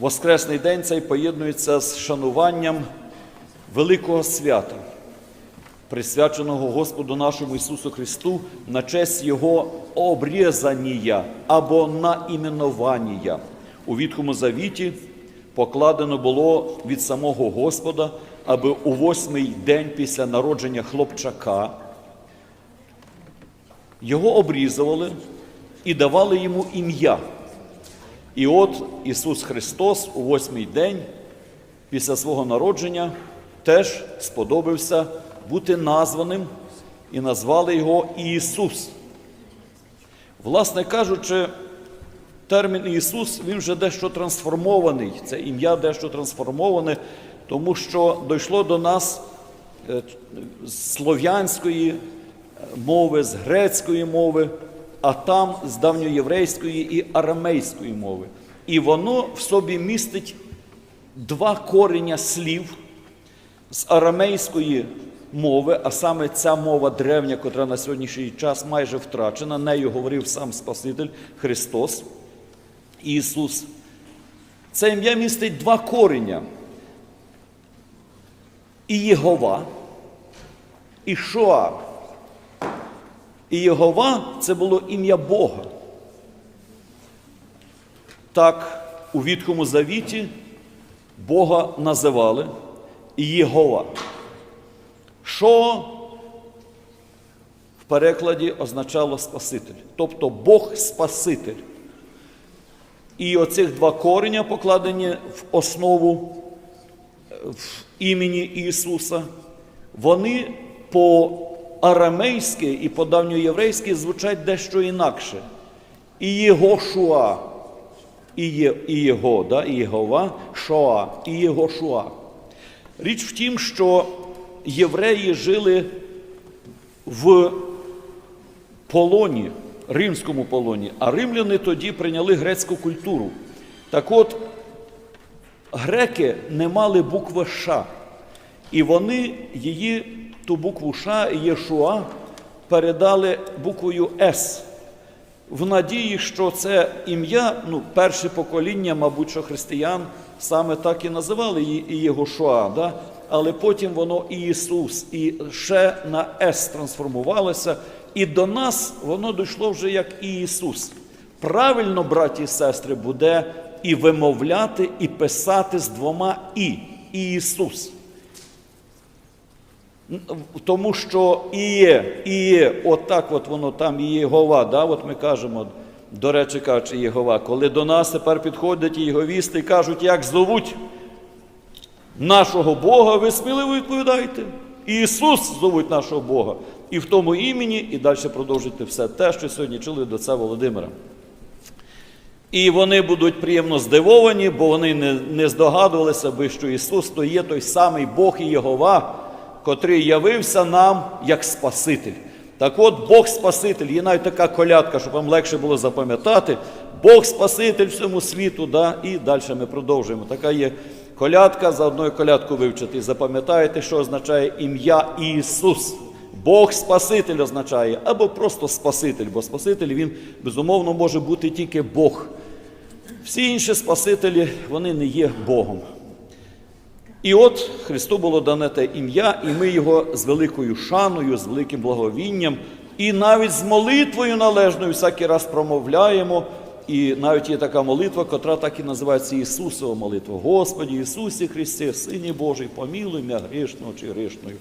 Воскресний день цей поєднується з шануванням великого свята, присвяченого Господу нашому Ісусу Христу на честь Його обрізання або наіменування. У Вітхому Завіті покладено було від самого Господа, аби у восьмий день після народження хлопчака його обрізували і давали йому ім'я. І от Ісус Христос у восьмий день після свого народження теж сподобався бути названим і назвали його Ісус. Власне кажучи, термін Ісус він вже дещо трансформований. Це ім'я дещо трансформоване, тому що дійшло до нас е, з слов'янської мови, з грецької мови, а там з давньоєврейської і арамейської мови. І воно в собі містить два корення слів з арамейської мови, а саме ця мова древня, котра на сьогоднішній час майже втрачена, нею говорив сам Спаситель Христос, Ісус. Це ім'я містить два корення. І Єгова, і Шоа. І Єгова це було ім'я Бога. Так, у Вітхому Завіті Бога називали Єгова. Що в перекладі означало Спаситель, тобто Бог Спаситель. І оцих два кореня покладені в основу е, в імені Ісуса, вони по арамейськи і по давньоєврейськи звучать дещо інакше. І Єгошуа, і, є, і Його, да, і Єгова, Шоа, і Єгошуа. Річ в тім, що євреї жили в полоні, римському полоні, а римляни тоді прийняли грецьку культуру. Так от, греки не мали букви Ш, і вони її, ту букву Ш, Єшуа, передали буквою С. В надії, що це ім'я, ну, перше покоління, мабуть, що християн саме так і називали її Єгошуа, да? але потім воно Ісус, і ще на С трансформувалося, і до нас воно дійшло вже як Ісус. Правильно, браті і сестри, буде і вимовляти, і писати з двома І Ісус. Тому що іє, іє, отак от воно там і Єгова, да, от ми кажемо, до речі, кажучи, Єгова, коли до нас тепер підходять єговісти і кажуть, як зовуть нашого Бога, ви сміливо відповідаєте. Ісус зовуть нашого Бога. І в тому імені, і далі продовжуйте все те, що сьогодні чули від отця Володимира. І вони будуть приємно здивовані, бо вони не, не здогадувалися би, що Ісус то є той самий Бог і Єгова, котрий явився нам як Спаситель. Так от Бог Спаситель, є навіть така колядка, щоб вам легше було запам'ятати. Бог Спаситель всьому світу, да? і далі ми продовжуємо. Така є колядка, за одною колядку вивчити. Запам'ятаєте, що означає ім'я Ісус. Бог Спаситель означає, або просто Спаситель, бо Спаситель він безумовно може бути тільки Бог. Всі інші Спасителі, вони не є Богом. І от Христу було дане те ім'я, і ми його з великою шаною, з великим благовінням, і навіть з молитвою належною всякий раз промовляємо. І навіть є така молитва, котра так і називається Ісусова молитва. Господі Ісусі Христе, Сині Божий, помілуй мене грішного чи грішною.